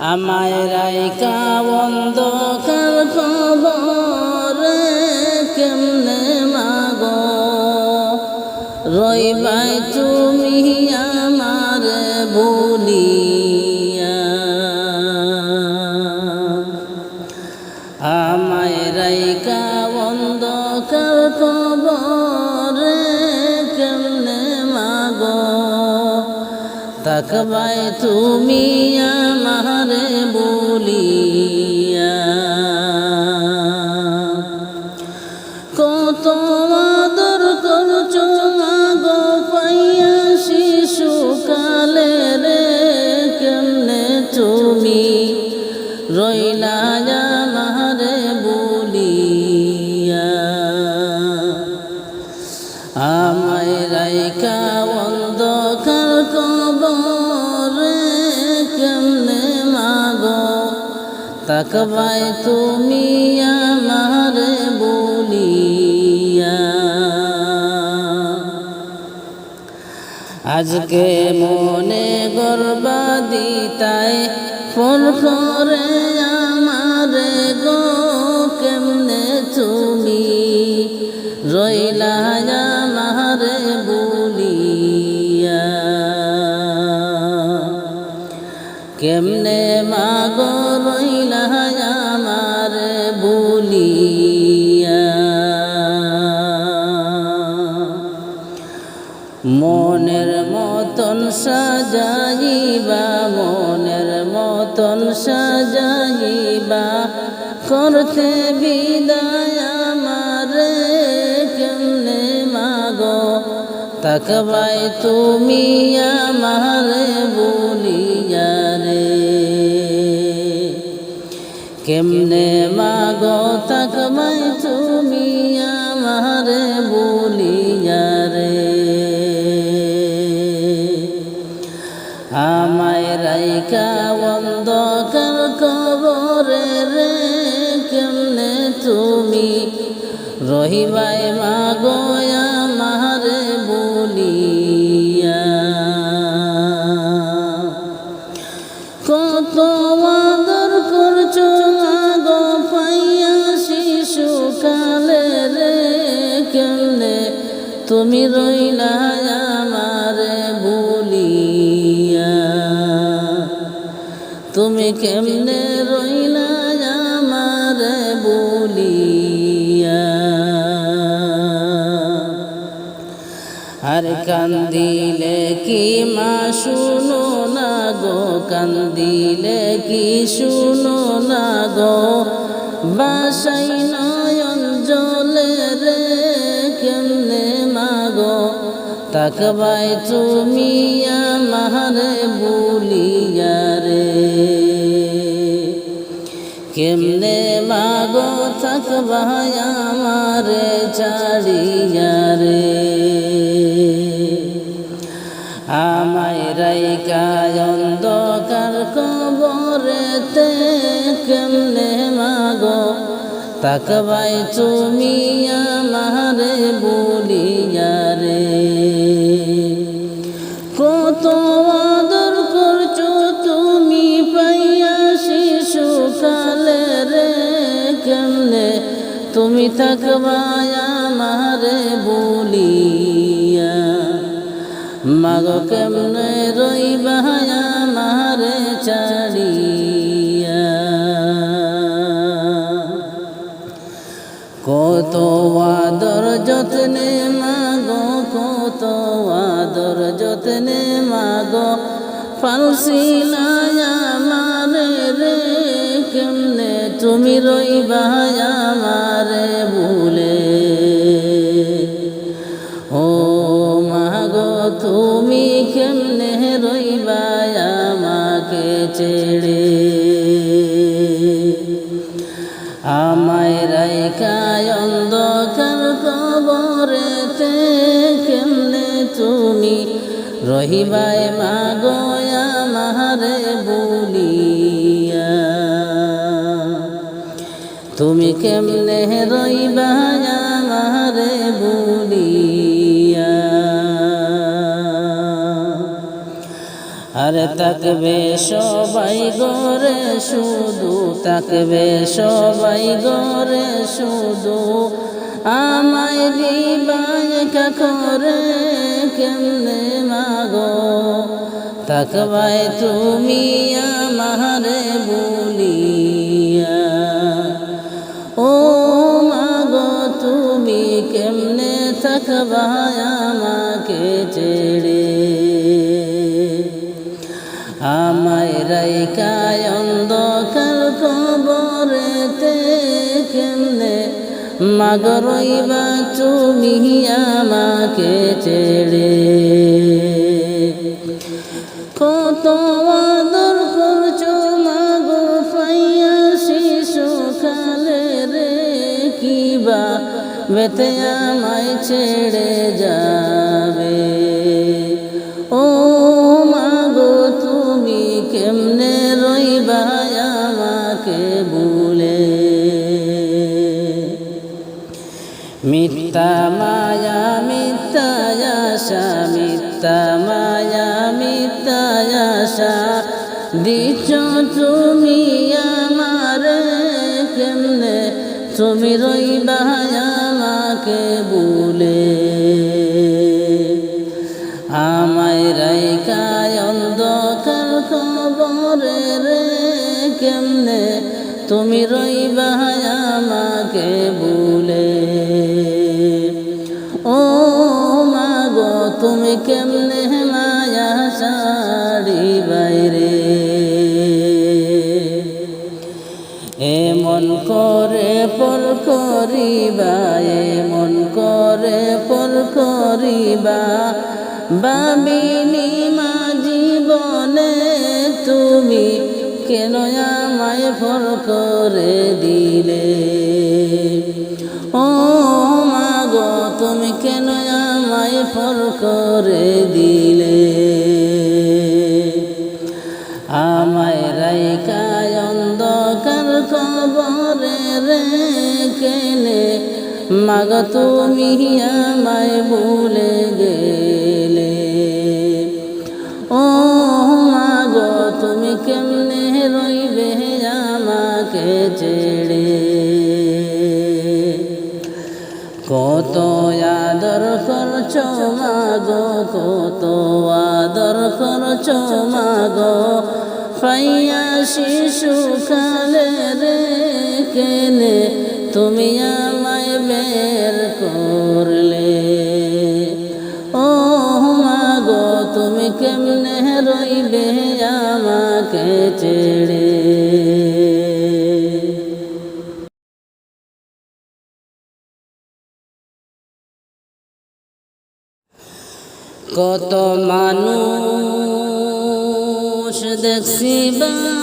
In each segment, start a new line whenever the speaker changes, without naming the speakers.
আমায় রাইকা অন্ধকার খবরে কেমনে মাগো? রইবাই তুমি আমার বলিয়া আমায় রাইকা অন্ধকার খবরে কেমনে মাগো? তাকবাই তুমি কত আদর করছ মাগো পাইয়া শিশু কালে রে কেমনে তুমি? রইলা আমারে বলিয়া। আমায় রাইকা অন্ধকার কবরে কেমনে মাগো? তাকবাই তুমি আজকে মনে গর্বাদি দিতাই ফোন করে সাজাইবা করতে বিদায় আমারে কেমনে মাগো? তাকবাই তুমি আমারে বলিয়া রে। কেমনে মাগো? তাকবাই তুমি আমারে বলিয়া রে। আমায় রাইকা তুমি রহিবাই মাগো আমারে বলিয়া। কত আদর করছ রে তুমি রইলা আমারে বলিয়া। তুমি কেমনে কান্দিলে কি মা শুনো না গো? কান্দিলে কি শুনো না গো? বাসাই নয়ন জলে রে কেমনে মাগো তাকবাই তুমি আমারে বলিয়া রে। কেমনে মাগো থাকবাই আমারে ছাড়িয়া রে। অন্ধকার কবরেতে কেমনে মাগো, তাকবাই তুমি আমারে বলিয়া রে। কত আদর করছ তুমি পাইয়া শিশু কালে রে, কেমনে তুমি থাকবাই আমারে বলিয়া। মাগো, কেমনে রইবা আমারে ছাড়িয়া কত আদর যত্নে মাগো, কত আদর যত্নে মাগো ফালসিলায় আমারে রে, কেমনে তুমি রইবা আমারে ভুলে? ও মাগো, তুমি কেমনে ছেড়ে আমায় রাইকায় অন্ধকার কবরেতে কেমনে তুমি রহিবায় মাগো আমারে বলিয়া। তুমি কেমনে রইবা আমারে বলিয়া? আরে তাকবে সবাই গরে শুধু তাকবে সবাই গরে শুধু আমায় দিবায় করে, কেমনে মাগো? তাকবাই তুমি আমারে বলিয়া। ও মাগো, তুমি কেমনে থাকবা আমাকে ছেড়ে রাইকায় অন্ধকার কবরেতে কেমনে মাগরইবা তুমি আমাকে ছেড়ে। কত আদর করছ মাগো পাইয়া শিশু কালে রে, কিবা বেতে আমায় ছেড়ে যাবে দিচ্ছ তুমি আমারে কেমনে? তুমি রইবা আমাকে বলে। আমায় রাইকায় অন্ধকার খবরে রে কেমনে? তুমি রইবা আমাকে ভুলে ও মাগো তুমি কেমনে পর করিবা মন করে পর করিবা। বাবিনি মা জীবনে তুমি কেন আমায় ফল করে দিলে? ও মাগো তুমি কেন আমায় ফল করে দিলে? মাগ তুমি আমায় ভুলে গেলে। ও মাগো, তুমি কেমনে রইবে আমাকে ছেড়ে? কত আদর করছ মাগো, কত আদর করছ মাগো। পাইয়া শিশু কালে রে কেনে তুমি আমায় বের করলে। ও মাগো, তুমি কেমনে রইবে আমাকে ছেড়ে? কত মানুষ দেখছি বাঙে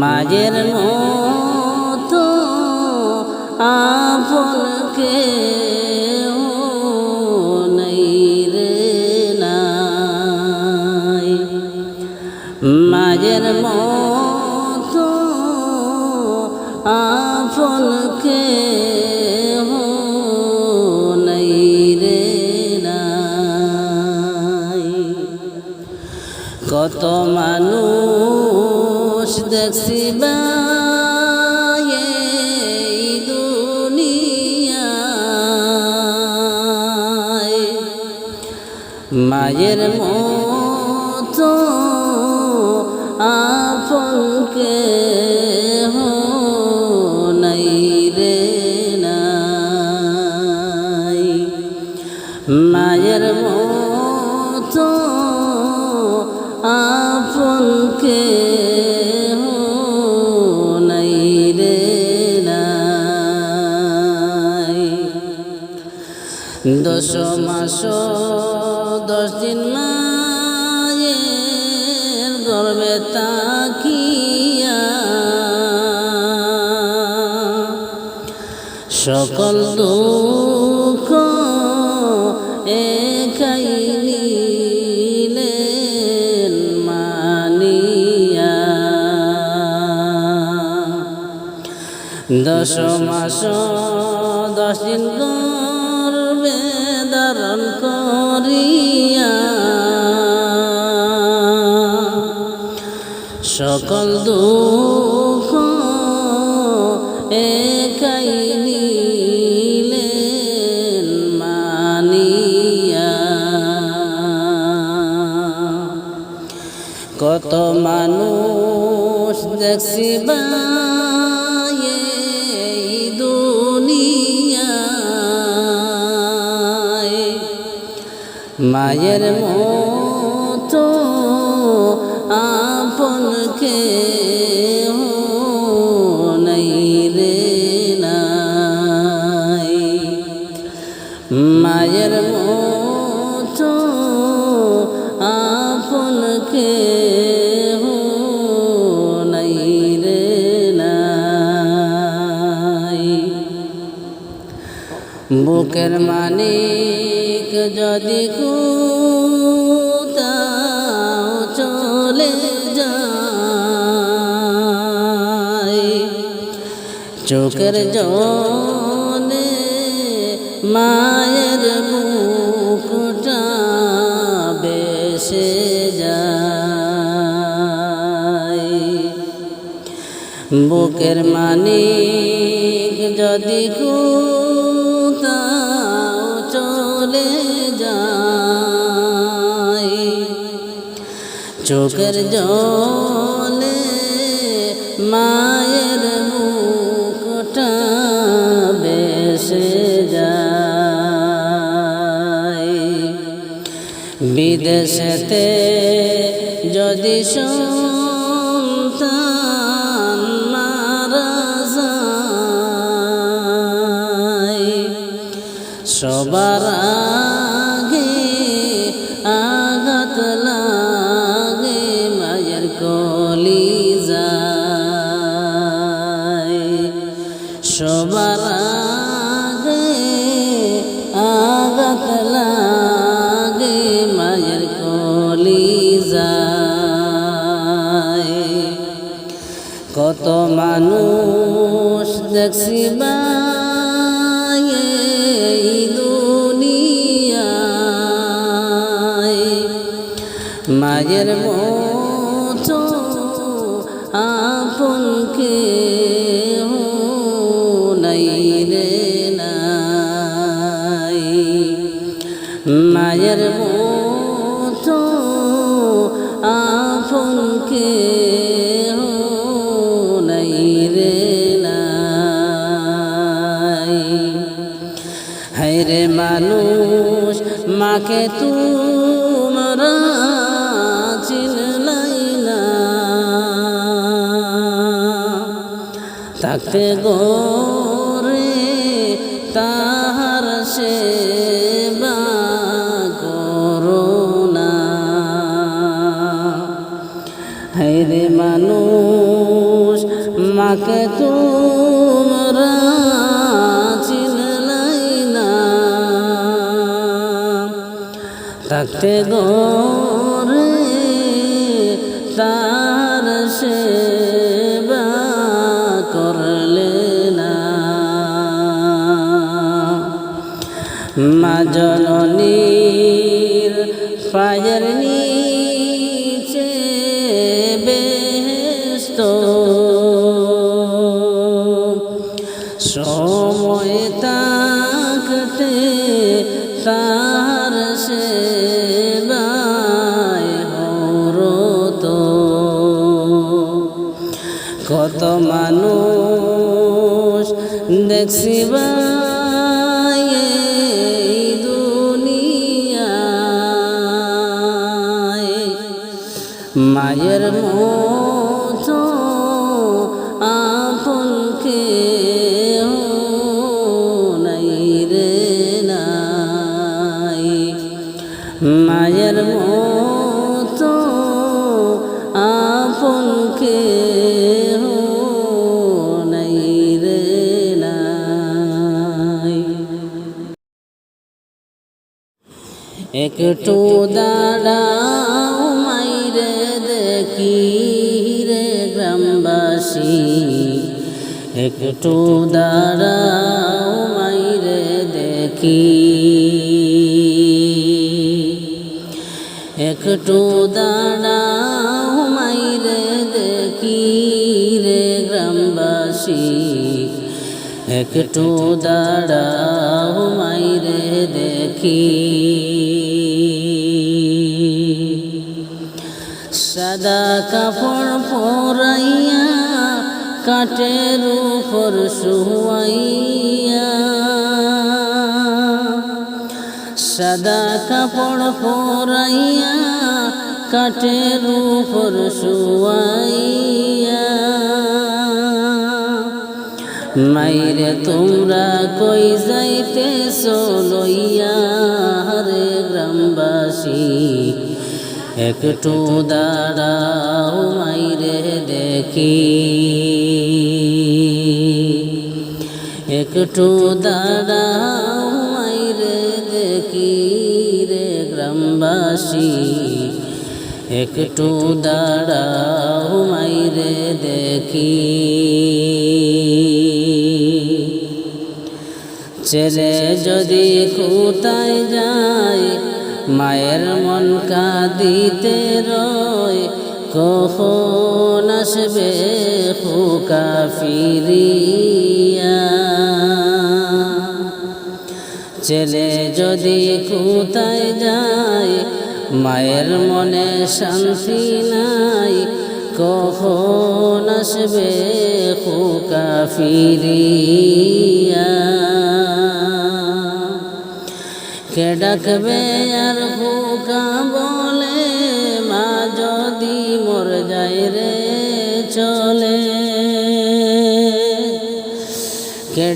মাঝের মতো আপনকে মায়ের মতো দশ মাস দশ দিন মায়ের গর্বে তাকিয়া। সকল নিলেন মানিয়া। দশ মাস সকল দুঃখ একাই নিলেন মানিয়া। কত মানুষ দেখছি বায়ে দুনিয়ায়। মায়ের মতো বুকের মানিক যদি কোথাও চলে যায়, চোখের জলে মায়ের বুকটা বেসে যায়। বুকের মানিক যদি কোথাও চোখের জলে মায়ের মুখটা বেসে যায়। বিদেশেতে যদি সন্তান মায়ের মতো আপনকে নাই রে নাই। মায়ের মতো আপনকে নাই রে নাই। হাইরে মানুষ, মাকে তোমরা থাকতে গোরে তাহার না। হাইরে মানুষ মাকে তোমরা চিনলাই না। থাকতে গোরে মা জননীর পায়ের নিচে মায়ের মতো আপনকে নাই রে নাই। মায়ের মতো রে নাই। একটু দাঁড়াও গ্রামবাসী একটু দাঁড়াও মাইরে দেখি। একটু দাঁড়াও মাইরে দেখি রে গ্রামবাসী। একটু দাঁড়াও মাইরে দেখি। সাদা কাপড় পরাইয়া কাঠের উপর শুয়াইয়া, সাদা কাপড় পরাইয়া কাঠের উপর শুয়াইয়া, মাইরে তোমরা কই যাইতে লইয়া রে গ্রামবাসী? একটু দাঁড়াও মাইরে দেখি। একটু দাঁড়াও, মাইরে দেখি রে গ্রামবাসী। একটু দাঁড়াও, মাইরে দেখি। ছেলে যদি কোথায় যায়, মায়ের মন কাঁদিতে রয়, কখন আসবে ফুকা ফিরিয়া? ছেলে যদি কোথায় যায়, মায়ের মনে শান্তি নাই, কখন আসবে খোকা ফিরিয়া? কে ডাকবে আর ফুকা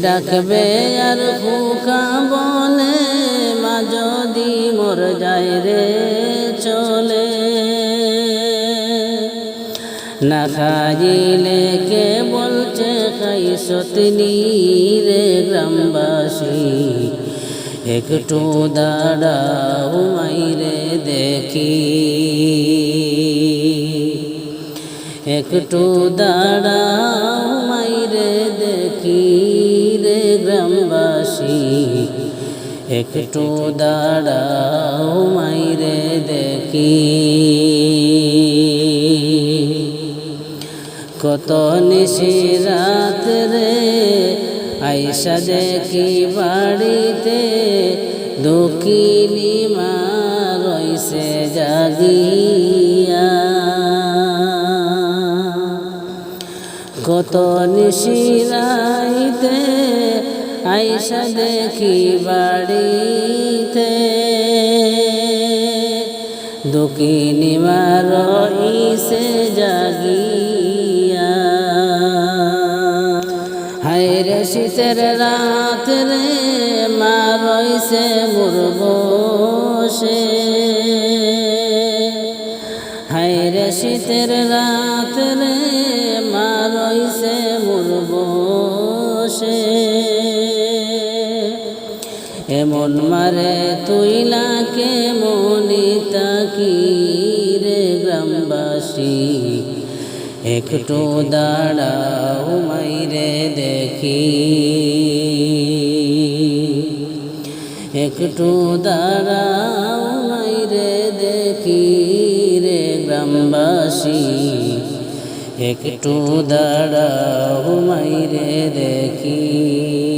ডাকবে আর ফুকা বলে মা যদি মর যায় রে চলে। না খাইলে কে বলছে খাই সতনি রে গ্রামবাসী? একটু দাঁড়াও মাইরে দেখি। একটু দাঁড়াও মাইরে দেখি রে গ্রামবাসী, একটু দাঁড়াও মাইরে দেখি। কত নিশি রাত রে আইসা দেখি বাড়িতে দক্ষিণী মা রইছে জাগিয়া কত নিশি রাইতে আইসা দেখি বাড়িতে। দক্ষিণী মা রইছে জাগিয়া হায়রে শীতের রাত রে মা রইছে মোর বসে হায়রে শীতের রাত এমন মারে তুইলা কে মনি তাকি রে গ্রামবাসী? একটু দাঁড়াও মাইরে দেখি। একটু দাঁড়াও মাইরে দেখি রে গ্রামবাসী। একটু দাঁড়াও মাইরে দেখি।